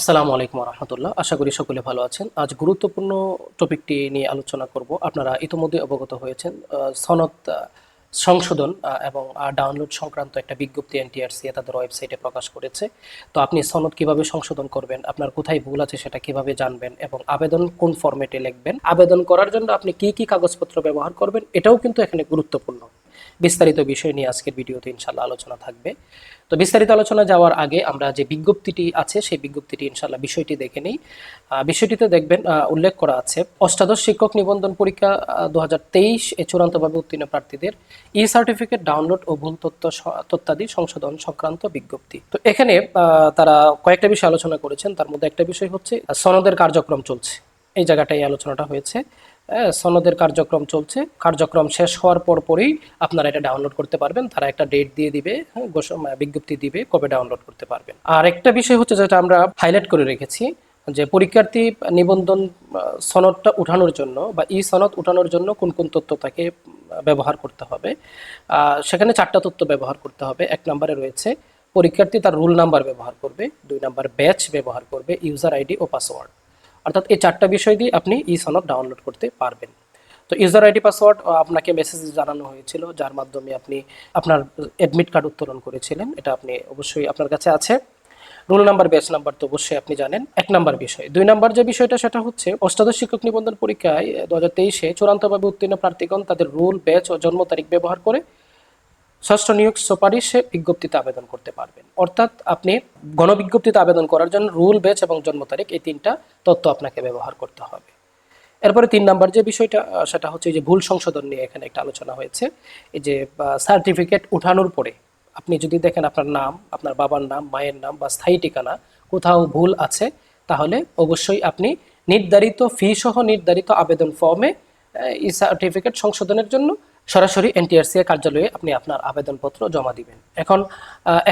আসসালামু আলাইকুম রহমতুল্লাহ আশা করি সকলে ভালো আছেন। আজ গুরুত্বপূর্ণ টপিকটি নিয়ে আলোচনা করব। আপনারা ইতিমধ্যে অবগত হয়েছেন সনদ সংশোধন এবং ডাউনলোড সংক্রান্ত একটা বিজ্ঞপ্তি এনটিআরসি তাদের ওয়েবসাইটে প্রকাশ করেছে। তো আপনি সনদ কীভাবে সংশোধন করবেন, আপনার কোথায় ভুল আছে সেটা কীভাবে জানবেন, এবং আবেদন কোন ফরম্যাটে লিখবেন, আবেদন করার জন্য আপনি কি কি কাগজপত্র ব্যবহার করবেন, এটাও কিন্তু এখানে গুরুত্বপূর্ণ। বিস্তারিত বিষয় নিয়ে আজকের ভিডিওতে ইনশাল্লাহ আলোচনা থাকবে। তো বিস্তারিত আলোচনা যাওয়ার আগে আমরা যে বিজ্ঞপ্তিটি আছে সেই বিজ্ঞপ্তিটি ইনশাল্লাহ বিষয়টি দেখে নিই। বিষয়টিতে দেখবেন উল্লেখ করা আছে অষ্টাদশ শিক্ষক নিবন্ধন পরীক্ষা দু হাজার তেইশ এ চূড়ান্তভাবে উত্তীর্ণ প্রার্থীদের ই সার্টিফিকেট ডাউনলোড ও ভুল তথ্য তথ্যাদি সংশোধন সংক্রান্ত বিজ্ঞপ্তি। তো এখানে তারা কয়েকটা বিষয় আলোচনা করেছেন। তার মধ্যে একটা বিষয় হচ্ছে সনদের কার্যক্রম চলছে। এই জায়গাটাই আলোচনাটা হয়েছে। হ্যাঁ, সনদের কার্যক্রম চলছে। কার্যক্রম শেষ হওয়ার পর পরেই আপনারা এটা ডাউনলোড করতে পারবেন। তারা একটা ডেট দিয়ে দিবে হ্যাঁ, বিজ্ঞপ্তি দিবে কবে ডাউনলোড করতে পারবেন। আর একটা বিষয় হচ্ছে যেটা আমরা হাইলাইট করে রেখেছি যে পরীক্ষার্থী নিবন্ধন সনদটা উঠানোর জন্য বা ই সনদ উঠানোর জন্য কোন কোন তথ্য তাকে ব্যবহার করতে হবে। সেখানে চারটা তথ্য ব্যবহার করতে হবে। এক নম্বরে রয়েছে পরীক্ষার্থী তার রুল নাম্বার ব্যবহার করবে। দুই নাম্বার ব্যাচ ব্যবহার করবে ইউজার আইডি ও পাসওয়ার্ড অর্থাৎ এই চারটা বিষয় দিয়ে আপনি ই সনদ ডাউনলোড করতে পারবেন। তো ইউজার আইডি পাসওয়ার্ড আপনাকে মেসেজ জানানো হয়েছিল, যার মাধ্যমে আপনি আপনার অ্যাডমিট কার্ড উত্তোলন করেছিলেন, এটা আপনি অবশ্যই আপনার কাছে আছে। রোল নাম্বার ব্যাচ নাম্বার তো অবশ্যই আপনি জানেন। এক নাম্বার বিষয়। দুই নাম্বার যে বিষয়টা, সেটা হচ্ছে অষ্টাদশ শিক্ষক নিবন্ধন পরীক্ষায় দু হাজার তেইশে চূড়ান্তভাবে উত্তীর্ণ প্রার্থীগণ তাদের রুল ব্যাচ ও জন্ম তারিখ ব্যবহার করে ষষ্ঠ নিয়োগ সুপারিশে বিজ্ঞপ্তিতে আবেদন করতে পারবেন। অর্থাৎ আপনি গণবিজ্ঞপ্তিতে আবেদন করার জন্য রুল, ব্যাচ এবং জন্ম তারিখ এই তিনটা তথ্য আপনাকে ব্যবহার করতে হবে। এরপরে তিন নাম্বার যে বিষয়টা সেটা হচ্ছে যে ভুল সংশোধন নিয়ে এখানে একটা আলোচনা হয়েছে। এই যে সার্টিফিকেট উঠানোর পরে আপনি যদি দেখেন আপনার নাম, আপনার বাবার নাম, মায়ের নাম বা স্থায়ী ঠিকানা কোথাও ভুল আছে, তাহলে অবশ্যই আপনি নির্ধারিত ফি সহ নির্ধারিত আবেদন ফর্মে এই সার্টিফিকেট সংশোধনের জন্য সরাসরি এনটিআরসি কার্যালয়ে আপনি আপনার আবেদনপত্র জমা দিবেন। এখন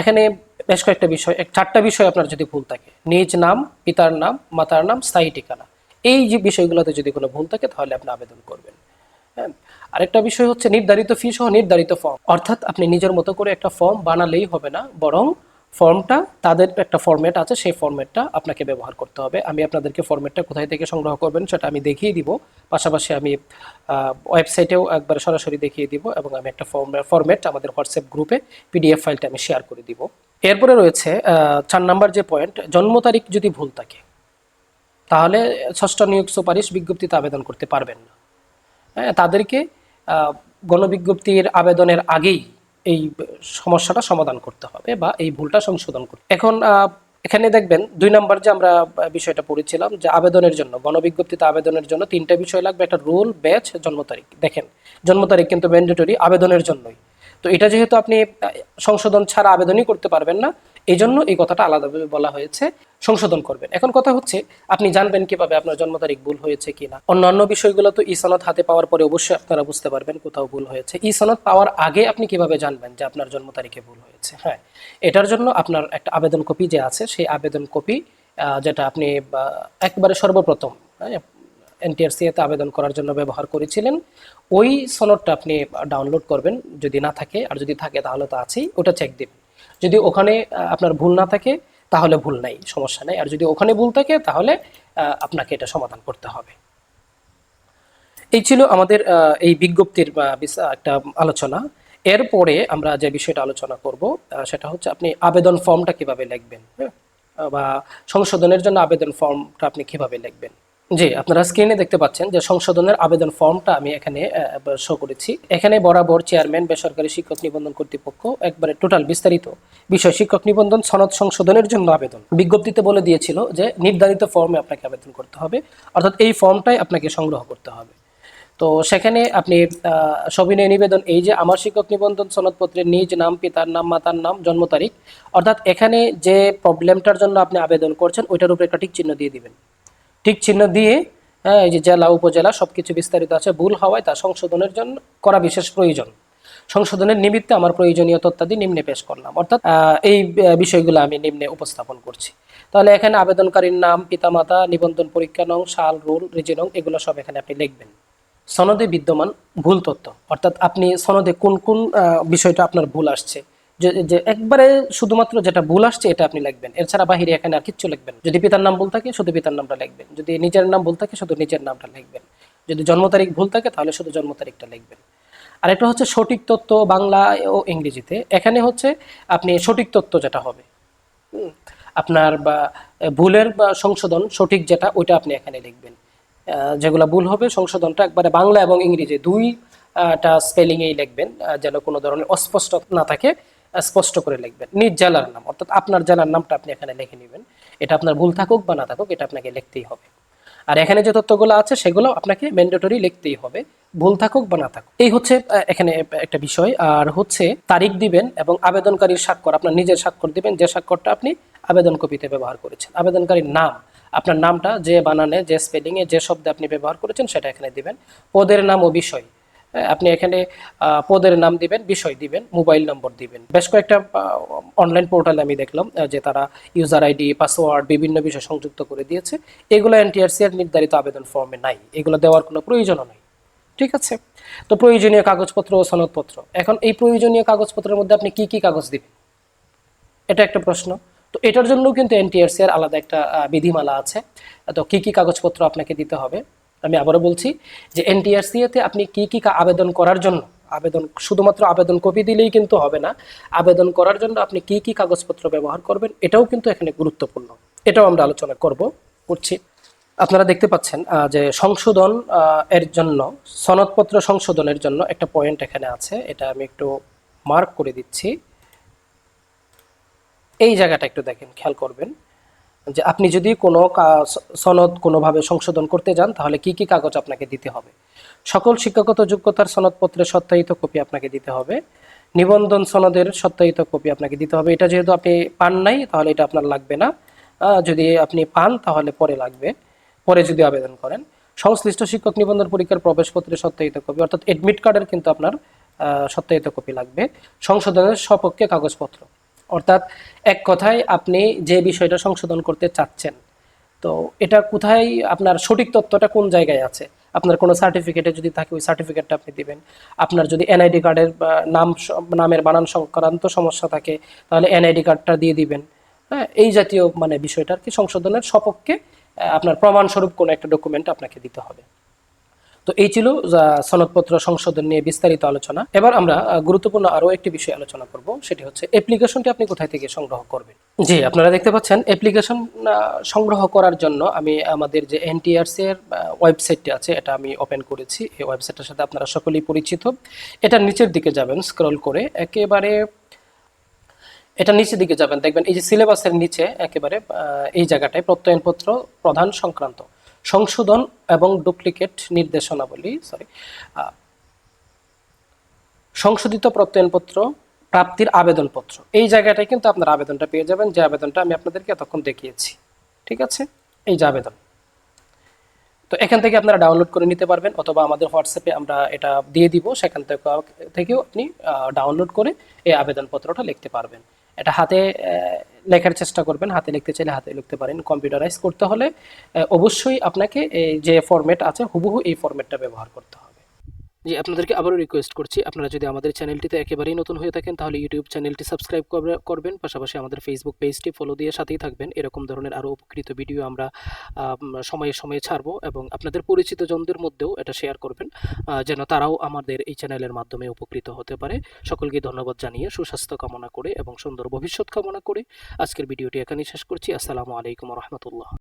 এখানে বেশ কয়েকটা বিষয় চারটা বিষয় আপনার যদি ভুল থাকে। নিজ নাম, পিতার নাম, মাতার নাম, স্থায়ী ঠিকানা। এই যে বিষয়গুলোতে যদি কোনো ভুল থাকে, তাহলে আপনি আবেদন করবেন। হ্যাঁ? আরেকটা বিষয় হচ্ছে নির্ধারিত ফি সহ নির্ধারিত ফর্ম অর্থাৎ আপনি নিজের মতো করে একটা ফর্ম বানালেই হবে না, বরং ফর্মটা, তাদের একটা ফরম্যাট আছে, সেই ফরম্যাটটা আপনাকে ব্যবহার করতে হবে। আমি আপনাদেরকে ফরম্যাটটা কোথায় থেকে সংগ্রহ করবেন সেটা আমি দেখিয়ে দিব। পাশাপাশি আমি ওয়েবসাইটেও একবার সরাসরি দেখিয়ে দিব এবং আমি একটা ফর্ম ফরম্যাট আমাদের হোয়াটসঅ্যাপ গ্রুপে পিডিএফ ফাইলটা আমি শেয়ার করে দিব। এরপরে রয়েছে চার নাম্বার যে পয়েন্ট জন্ম তারিখ যদি ভুল থাকে, তাহলে ষষ্ঠ নিয়োগ সুপারিশ বিজ্ঞপ্তিতে আবেদন করতে পারবেন না। হ্যাঁ তাদেরকে গণবিজ্ঞপ্তির আবেদনের আগেই এই সমস্যাটা সমাধান করতে হবে বা এই ভুলটা সংশোধন করতে এখন এখানে দেখবেন দুই নম্বর যে আমরা বিষয়টা পড়েছিলাম যে আবেদনের জন্য গণবিজ্ঞপ্তিতে আবেদনের জন্য তিনটা বিষয় লাগবে, একটা রোল, ব্যাচ, জন্ম তারিখ। দেখেন, জন্ম তারিখ কিন্তু ম্যান্ডেটরি আবেদনের জন্যই। তো এটা যেহেতু আপনি সংশোধন ছাড়া আবেদনই করতে পারবেন না এই জন্য এই কথাটা আলাদাভাবে বলা হয়েছে। সংশোধন করবেন। এখন কথা হচ্ছে আপনি জানবেন কীভাবে আপনার জন্ম তারিখ ভুল হয়েছে কিনা। অন্যান্য বিষয়গুলো তো ই সনদ হাতে পাওয়ার পরে অবশ্যই আপনারা বুঝতে পারবেন কোথাও ভুল হয়েছে। ই সনদ পাওয়ার আগে আপনি কীভাবে জানবেন যে আপনার জন্ম তারিখে ভুল হয়েছে? হ্যাঁ এটার জন্য আপনার একটা আবেদন কপি যে আছে সেই আবেদন কপি যেটা আপনি একবারে সর্বপ্রথম হ্যাঁ, এনটিআরসিএতে আবেদন করার জন্য ব্যবহার করেছিলেন। ওই সনদটা আপনি ডাউনলোড করবেন। যদি না থাকে আর যদি থাকে তাহলে তো আছেই ওটা চেক দিবেন। যদি ওখানে আপনার ভুল না থাকে, তাহলে ভুল নাই, সমস্যা নাই। আর যদি ওখানে ভুল থাকে, তাহলে আপনাকে এটা সমাধান করতে হবে। এই ছিল আমাদের এই বিজ্ঞপ্তির একটা আলোচনা। এরপরে আমরা যে বিষয়টা আলোচনা করব সেটা হচ্ছে আপনি আবেদন ফর্মটা কীভাবে লিখবেন হ্যাঁ? বা সংশোধনের জন্য আবেদন ফর্মটা আপনি কীভাবে লিখবেন। জি, আপনারা স্ক্রিনে দেখতে পাচ্ছেন যে সংশোধনের আবেদন ফর্মটা আমি এখানে শো করেছি। এখানে বরাবর চেয়ারম্যান বেসরকারি শিক্ষক নিবন্ধন কর্তৃপক্ষ একবারে টোটাল বিস্তারিত বিষয়। শিক্ষক নিবন্ধন সনদ সংশোধনের জন্য আবেদন। বিজ্ঞপ্তিতে বলে দিয়েছিল যে নির্ধারিত ফর্মে আপনাকে আবেদন করতে হবে, অর্থাৎ এই ফর্মটাই আপনাকে সংগ্রহ করতে হবে। তো সেখানে আপনি সবিনয় নিবেদন, এই যে আমার শিক্ষক নিবন্ধন সনদপত্রের নিজ নাম, পিতার নাম, মাতার নাম, জন্ম তারিখ, অর্থাৎ এখানে যে প্রবলেমটার জন্য আপনি আবেদন করছেন, ওইটার উপরে একটা টিক চিহ্ন দিয়ে দিবেন। টিক চিহ্ন দিয়ে হ্যাঁ এই যে জেলা, উপজেলা সব কিছু বিস্তারিত আছে, ভুল হওয়ায় তা সংশোধনের জন্য করা বিশেষ প্রয়োজন। সংশোধনের নিমিত্তে আমার প্রয়োজনীয় তথ্যাদি নিম্নে পেশ করলাম। অর্থাৎ এই বিষয়গুলো আমি নিম্নে উপস্থাপন করছি। তাহলে এখানে আবেদনকারীর নাম, পিতামাতা, নিবন্ধন পরীক্ষা নং, সাল, রুল রিজি নং, এগুলো সব এখানে আপনি লিখবেন। সনদে বিদ্যমান ভুল তথ্য। অর্থাৎ আপনি সনদে কোন কোন বিষয়টা আপনার ভুল আসছে যে একবারে শুধুমাত্র যেটা ভুল আসছে এটা আপনি লিখবেন। এছাড়া বাহিরে এখানে আর কিচ্ছু লিখবেন যদি পিতার নাম ভুল থাকে, শুধু পিতার নামটা লিখবেন। যদি নিজের নাম ভুল থাকে, শুধু নিজের নামটা লিখবেন। যদি জন্ম তারিখ ভুল থাকে, তাহলে শুধু জন্ম তারিখটা লিখবেন। আর একটা হচ্ছে সঠিক তথ্য বাংলা ও ইংরেজিতে। এখানে হচ্ছে আপনি সঠিক তত্ত্ব যেটা হবে আপনার বা ভুলের বা সংশোধন সঠিক যেটা, ওইটা আপনি এখানে লিখবেন। যেগুলো ভুল হবে, সংশোধনটা একবারে বাংলা এবং ইংরেজি দুইটা স্পেলিংয়েই লিখবেন যেন কোনো ধরনের অস্পষ্ট না থাকে। স্পষ্ট করে লিখবেন। নিজ জেলার নাম, অর্থাৎ আপনার জেলার নামটা আপনি এখানে লিখে নেবেন। এটা আপনার ভুল থাকুক বা না থাকুক, এটা আপনাকে লিখতেই হবে। আর এখানে যে তথ্যগুলো আছে, সেগুলো আপনাকে ম্যান্ডেটরি লিখতেই হবে, ভুল থাকুক বা না থাকুক। এই হচ্ছে এখানে একটা বিষয়। আর হচ্ছে, তারিখ দিবেন এবং আবেদনকারীর স্বাক্ষর, আপনার নিজের স্বাক্ষর দিবেন, যে স্বাক্ষরটা আপনি আবেদন কপিতে ব্যবহার করেছেন। আবেদনকারীর নাম, আপনার নামটা, যে বানানে, যে স্পেলিংয়ে যে শব্দে আপনি ব্যবহার করেছেন, সেটা এখানে দিবেন। পদের নাম ও বিষয় আপনি এখানে পদের নাম দিবেন, বিষয় দিবেন, মোবাইল নম্বর দিবেন। বেশ কয়েকটা অনলাইন পোর্টালে আমি দেখলাম যে তারা ইউজার আইডি পাসওয়ার্ড বিভিন্ন বিষয় সংযুক্ত করে দিয়েছে। এগুলো এনটিআরসি এর নির্ধারিত আবেদন ফর্মে নাই। এগুলো দেওয়ার কোনো প্রয়োজনও নাই। ঠিক আছে? তো প্রয়োজনীয় কাগজপত্র ও সনদপত্র। এখন এই প্রয়োজনীয় কাগজপত্রের মধ্যে আপনি কি কি কাগজ দিবেন? এটা একটা প্রশ্ন। তো এটার জন্য কিন্তু এনটিআরসি এর আলাদা একটা বিধিমালা আছে। তো কি কি কাগজপত্র আপনাকে দিতে হবে? আমি আবারও বলছি যে এনটিআরসি এতে আপনি কি কি আবেদন করার জন্য, আবেদন, শুধুমাত্র আবেদন কপি দিলেই কিন্তু হবে না, আবেদন করার জন্য আপনি কি কি কাগজপত্র ব্যবহার করবেন, এটাও কিন্তু এখানে গুরুত্বপূর্ণ। এটাও আমরা আলোচনা করব, করছি। আপনারা দেখতে পাচ্ছেন যে সংশোধন এর জন্য, সনদপত্র সংশোধনের জন্য একটা পয়েন্ট এখানে আছে, এটা আমি একটু মার্ক করে দিচ্ছি। এই জায়গাটা একটু দেখেন, খেয়াল করবেন। যে আপনি যদি কোনো সনদ কোনোভাবে সংশোধন করতে যান, তাহলে কি কি কাগজ আপনাকে দিতে হবে? সকল শিক্ষাগত যোগ্যতার সনদপত্রের সত্যায়িত কপি আপনাকে দিতে হবে। নিবন্ধন সনদের সত্যায়িত কপি আপনাকে দিতে হবে। এটা যেহেতু আপনি পান নাই, তাহলে এটা আপনার লাগবে না। যদি আপনি পান, তাহলে পরে লাগবে। পরে যদি আবেদন করেন। সংশ্লিষ্ট শিক্ষক নিবন্ধন পরীক্ষার প্রবেশপত্রের সত্যায়িত কপি, অর্থাৎ এডমিট কার্ডের কিন্তু আপনার সত্যায়িত কপি লাগবে। সংশোধনের সপক্ষে কাগজপত্র। অর্থাৎ এক কথায় আপনি যে বিষয়টা সংশোধন করতে চাচ্ছেন, তো এটা কোথায়, আপনার সঠিক তথ্যটা কোন জায়গায় আছে? আপনার কোনো সার্টিফিকেটে যদি থাকে, ওই সার্টিফিকেটটা আপনি দিবেন। আপনার যদি এনআইডি কার্ডের নাম নামের বানান সংক্রান্ত সমস্যা থাকে, তাহলে এনআইডি কার্ডটা দিয়ে দিবেন। হ্যাঁ এই জাতীয় মানে বিষয়টা আর কি সংশোধনের সপক্ষে আপনার প্রমাণস্বরূপ কোনো একটা ডকুমেন্ট আপনাকে দিতে হবে। তো এই ছিল সনদপত্র সংশোধন নিয়ে বিস্তারিত আলোচনা। এবার আমরা গুরুত্বপূর্ণ আরও একটি বিষয় আলোচনা করব, সেটি হচ্ছে অ্যাপ্লিকেশনটি আপনি কোথায় থেকে সংগ্রহ করবেন? জি, আপনারা দেখতে পাচ্ছেন, অ্যাপ্লিকেশন সংগ্রহ করার জন্য আমি আমাদের যে এনটিআরসি এর ওয়েবসাইটটি আছে, এটা আমি ওপেন করেছি। এই ওয়েবসাইটের সাথে আপনারা সকলেই পরিচিত। এটা নিচের দিকে যাবেন, স্ক্রল করে একেবারে, এটা নিচের দিকে যাবেন। দেখবেন এই যে সিলেবাসের নিচে একেবারে এই জায়গাটায় প্রত্যয়নপত্র প্রধান সংক্রান্ত। সংশোধন এবং ডুপ্লিকেট নির্দেশনাবলী সরি সংশোধিত প্রত্যয়নপত্র, প্রাপ্তির আবেদনপত্র। এই জায়গাটায় কিন্তু আপনার আবেদনটা পেয়ে যাবেন, যে আবেদনটা আমি আপনাদেরকে এতক্ষণ দেখিয়েছি। ঠিক আছে? এই যে আবেদন। তো এখান থেকে আপনারা ডাউনলোড করে নিতে পারবেন, অথবা আমাদের হোয়াটসঅ্যাপে আমরা এটা দিয়ে দিব, সেখান থেকে থেকেও আপনি ডাউনলোড করে এই আবেদনপত্রটা লিখতে পারবেন। এটা হাতে লেখার চেষ্টা করবেন, হাতে লিখতে চাইলে হাতে লিখতে পারেন। কম্পিউটারাইজ করতে হলে অবশ্যই আপনাকে এই যে ফরম্যাট আছে, হুবহু এই ফরম্যাটটা ব্যবহার করতে হবে। জি আপনাদেরকে আবারও রিকোয়েস্ট করছি, আপনারা যদি আমাদের চ্যানেলটিতে একেবারেই নতুন হয়ে থাকেন, তাহলে ইউটিউব চ্যানেলটি সাবস্ক্রাইব করবেন। পাশাপাশি আমাদের ফেসবুক পেজটি ফলো দিয়ে সাথেই থাকবেন। এরকম ধরনের আরও উপকৃত ভিডিও আমরা সময়ে সময়ে ছাড়বো এবং আপনাদের পরিচিত জনদের মধ্যেও এটা শেয়ার করবেন যেন তারাও আমাদের এই চ্যানেলের মাধ্যমে উপকৃত হতে পারে। সকলকে ধন্যবাদ জানিয়ে সুস্বাস্থ্য কামনা করে এবং সুন্দর ভবিষ্যৎ কামনা করে আজকের ভিডিওটি এখানেই শেষ করছি। আসসালামু আলাইকুম রহমতুল্লাহ।